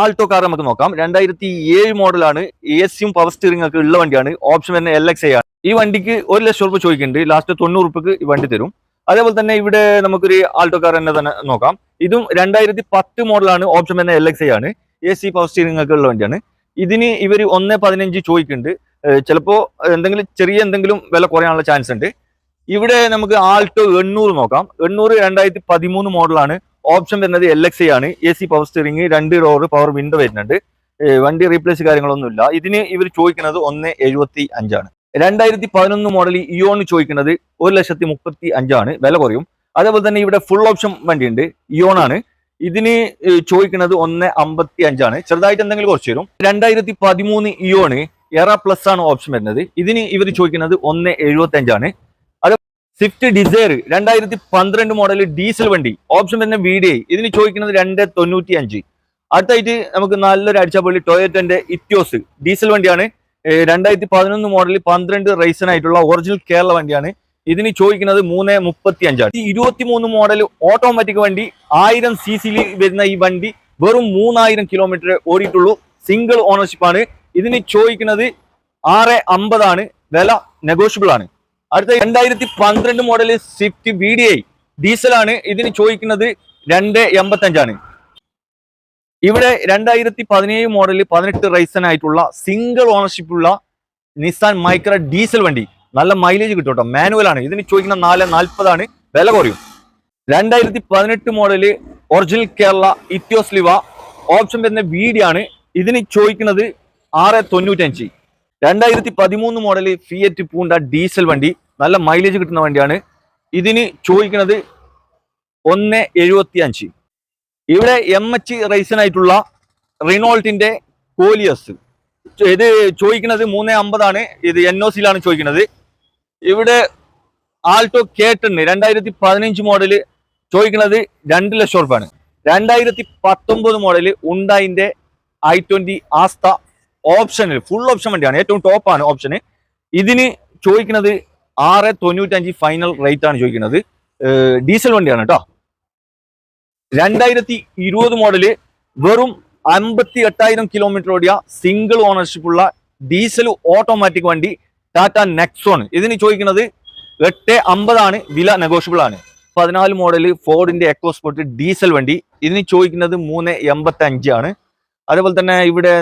Alto car നമുക്ക് നോക്കാം. രണ്ടായിരത്തി ഏഴ് മോഡലാണ് എ സിയും പവർ സ്റ്റിയറിംഗ് ഒക്കെ ഉള്ള വണ്ടിയാണ്. ഓപ്ഷൻ തന്നെ എൽ എക്സ് ആണ്. ഈ വണ്ടിക്ക് ഒരു ലക്ഷം രൂപ ചോദിക്കുന്നുണ്ട്. ലാസ്റ്റ് തൊണ്ണൂറ് രൂപക്ക് ഈ വണ്ടി തരും. അതേപോലെ തന്നെ ഇവിടെ നമുക്കൊരു ആൾട്ടോ കാർ തന്നെ തന്നെ നോക്കാം. ഇതും രണ്ടായിരത്തി പത്ത് മോഡലാണ് ഓപ്ഷൻ തന്നെ എൽ എക്സ് ആണ്. എ സി പവർ സ്റ്റിയറിംഗ് ഒക്കെ ഉള്ള വണ്ടിയാണ്. ഇതിന് ഇവർ ഒന്ന് പതിനഞ്ച് ചോദിക്കുന്നുണ്ട്. ചിലപ്പോൾ ചിലപ്പോ എന്തെങ്കിലും ചെറിയ എന്തെങ്കിലും വില കുറയാനുള്ള ചാൻസ് ഉണ്ട്. ഇവിടെ നമുക്ക് ആൾട്ടോ എണ്ണൂറ് നോക്കാം. എണ്ണൂറ് രണ്ടായിരത്തി പതിമൂന്ന് മോഡലാണ്. ഓപ്ഷൻ വരുന്നത് എൽ എക്സ് ആണ്. എ സി പവർ സ്റ്റിയറിംഗ് രണ്ട് ഡോർ പവർ വിൻഡോ വരുന്നുണ്ട്. വണ്ടി റീപ്ലേസ് കാര്യങ്ങളൊന്നുമില്ല. ഇതിന് ഇവർ ചോദിക്കുന്നത് ഒന്ന് എഴുപത്തി അഞ്ചാണ് രണ്ടായിരത്തി പതിനൊന്ന് മോഡൽ ഇയോൺ ചോദിക്കുന്നത് ഒരു ലക്ഷത്തി മുപ്പത്തി അഞ്ചാണ് വില കുറയും. അതേപോലെ തന്നെ ഇവിടെ ഫുൾ ഓപ്ഷൻ വണ്ടിയുണ്ട്. ഇയോൺ ആണ്. ഇതിന് ചോദിക്കുന്നത് ഒന്ന് അമ്പത്തി അഞ്ചാണ് ചെറുതായിട്ട് എന്തെങ്കിലും കുറച്ച് തരും. രണ്ടായിരത്തി പതിമൂന്ന് ഇയോണ് എറ പ്ലസ് ആണ് ഓപ്ഷൻ വരുന്നത്. ഇതിന് ഇവർ ചോദിക്കുന്നത് ഒന്ന് എഴുപത്തി അഞ്ചാണ് സ്വിഫ്റ്റ് ഡിസയർ രണ്ടായിരത്തി പന്ത്രണ്ട് മോഡൽ ഡീസൽ വണ്ടി ഓപ്ഷൻ തന്നെ വി ഡി ഇതിന് ചോദിക്കുന്നത് രണ്ട് തൊണ്ണൂറ്റി അഞ്ച് അടുത്തായിട്ട് നമുക്ക് നല്ലൊരു അടിച്ചാപ്പൊളി ടൊയറ്റന്റെ ഇത്യോസ് ഡീസൽ വണ്ടിയാണ്. രണ്ടായിരത്തി പതിനൊന്ന് മോഡൽ പന്ത്രണ്ട് റൈസൺ ആയിട്ടുള്ള ഒറിജിനൽ കേരള വണ്ടിയാണ്. ഇതിന് ചോദിക്കുന്നത് മൂന്ന് മുപ്പത്തി അഞ്ചാണ് ഇരുപത്തി മൂന്ന് മോഡൽ ഓട്ടോമാറ്റിക് വണ്ടി ആയിരം സി സിയിൽ വരുന്ന ഈ വണ്ടി വെറും മൂന്നായിരം കിലോമീറ്റർ ഓടിയിട്ടുള്ളൂ. സിംഗിൾ ഓണർഷിപ്പാണ് ഇതിന് ചോദിക്കുന്നത് ആറ് അമ്പതാണ്. വില നെഗോഷ്യബിൾ ആണ്. അടുത്ത രണ്ടായിരത്തി പന്ത്രണ്ട് model Swift V D I ഡീസലാണ് ഇതിന് ചോദിക്കുന്നത് രണ്ട് എൺപത്തഞ്ചാണ്. ഇവിടെ രണ്ടായിരത്തി പതിനേഴ് മോഡൽ പതിനെട്ട് റൈസൺ ആയിട്ടുള്ള സിംഗിൾ ഓണർഷിപ്പ് ഉള്ള നിസാൻ മൈക്ര ഡീസൽ വണ്ടി. നല്ല മൈലേജ് കിട്ടും കേട്ടോ. മാനുവൽ ആണ്. ഇതിന് ചോദിക്കുന്ന നാല് നാൽപ്പതാണ് വില കുറയും. രണ്ടായിരത്തി പതിനെട്ട് model original Kerala Etios Liva option വരുന്ന വീഡിയാണ് ഇതിന് ചോദിക്കുന്നത് ആറ് തൊണ്ണൂറ്റഞ്ച്. രണ്ടായിരത്തി പതിമൂന്ന് മോഡൽ ഫിയറ്റ് പൂണ്ട ഡീസൽ വണ്ടി. നല്ല മൈലേജ് കിട്ടുന്ന വണ്ടിയാണ്. ഇതിന് ചോദിക്കുന്നത് ഒന്ന് എഴുപത്തി അഞ്ച് ഇവിടെ എം എച്ച് റൈസൺ ആയിട്ടുള്ള റിനോൾട്ടിന്റെ കോലിയസ് ഇത് ചോദിക്കുന്നത് മൂന്ന് അമ്പതാണ്. ഇത് എൻ ഒ സിയിലാണ് ചോദിക്കുന്നത്. ഇവിടെ ആൾട്ടോ കേട്ടണ് രണ്ടായിരത്തി പതിനഞ്ച് മോഡൽ ചോദിക്കുന്നത് രണ്ട് ലക്ഷം ഉറപ്പാണ്. രണ്ടായിരത്തി പത്തൊമ്പത് മോഡൽ ഉണ്ടായിന്റെ ഐ ട്വന്റി ആസ്ത ഓപ്ഷനിൽ ഫുൾ ഓപ്ഷൻ വണ്ടിയാണ്. ഏറ്റവും ടോപ്പാണ് ഓപ്ഷന് ഇതിന് ചോദിക്കുന്നത് ആറ് തൊണ്ണൂറ്റഞ്ച് ഫൈനൽ റേറ്റ് ആണ് ചോദിക്കുന്നത്. ഡീസൽ വണ്ടിയാണ് കേട്ടോ. രണ്ടായിരത്തി ഇരുപത് മോഡൽ വെറും അമ്പത്തി എട്ടായിരം കിലോമീറ്റർ ഓടിയ സിംഗിൾ ഓണർഷിപ്പ് ഉള്ള ഡീസൽ ഓട്ടോമാറ്റിക് വണ്ടി ടാറ്റ നെക്സോൺ ഇതിന് ചോദിക്കുന്നത് എട്ട് അമ്പതാണ് വില നെഗോഷ്യബിൾ ആണ്. പതിനാല് മോഡൽ ഫോർഡിന്റെ എക്കോസ്പോർട്ട് ഡീസൽ വണ്ടി. ഇതിന് ചോദിക്കുന്നത് മൂന്ന് എൺപത്തി അഞ്ചാണ് അതേപോലെ തന്നെ ഇവിടെ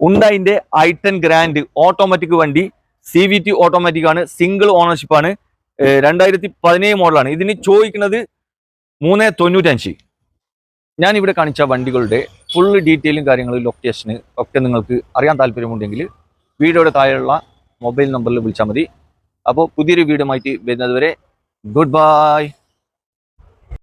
ഉണ്ടായിന്റെ ഐ ടെൻ ഗ്രാൻഡ് ഓട്ടോമാറ്റിക് വണ്ടി സി വി ടി ഓട്ടോമാറ്റിക് ആണ് സിംഗിൾ ഓണർഷിപ്പ് ആണ്. രണ്ടായിരത്തി പതിനേഴ് മോഡലാണ് ഇതിന് ചോദിക്കുന്നത് മൂന്ന് തൊണ്ണൂറ്റഞ്ച്. ഞാൻ ഇവിടെ കാണിച്ച വണ്ടികളുടെ ഫുൾ ഡീറ്റെയിലും കാര്യങ്ങളും ലൊക്കേഷന് ഒക്കെ നിങ്ങൾക്ക് അറിയാൻ താല്പര്യമുണ്ടെങ്കിൽ വീഡിയോയുടെ താഴെയുള്ള മൊബൈൽ നമ്പറിൽ വിളിച്ചാൽ മതി. അപ്പോൾ പുതിയൊരു വീഡിയോ ആയിട്ട് വരുന്നത് വരെ ഗുഡ് ബൈ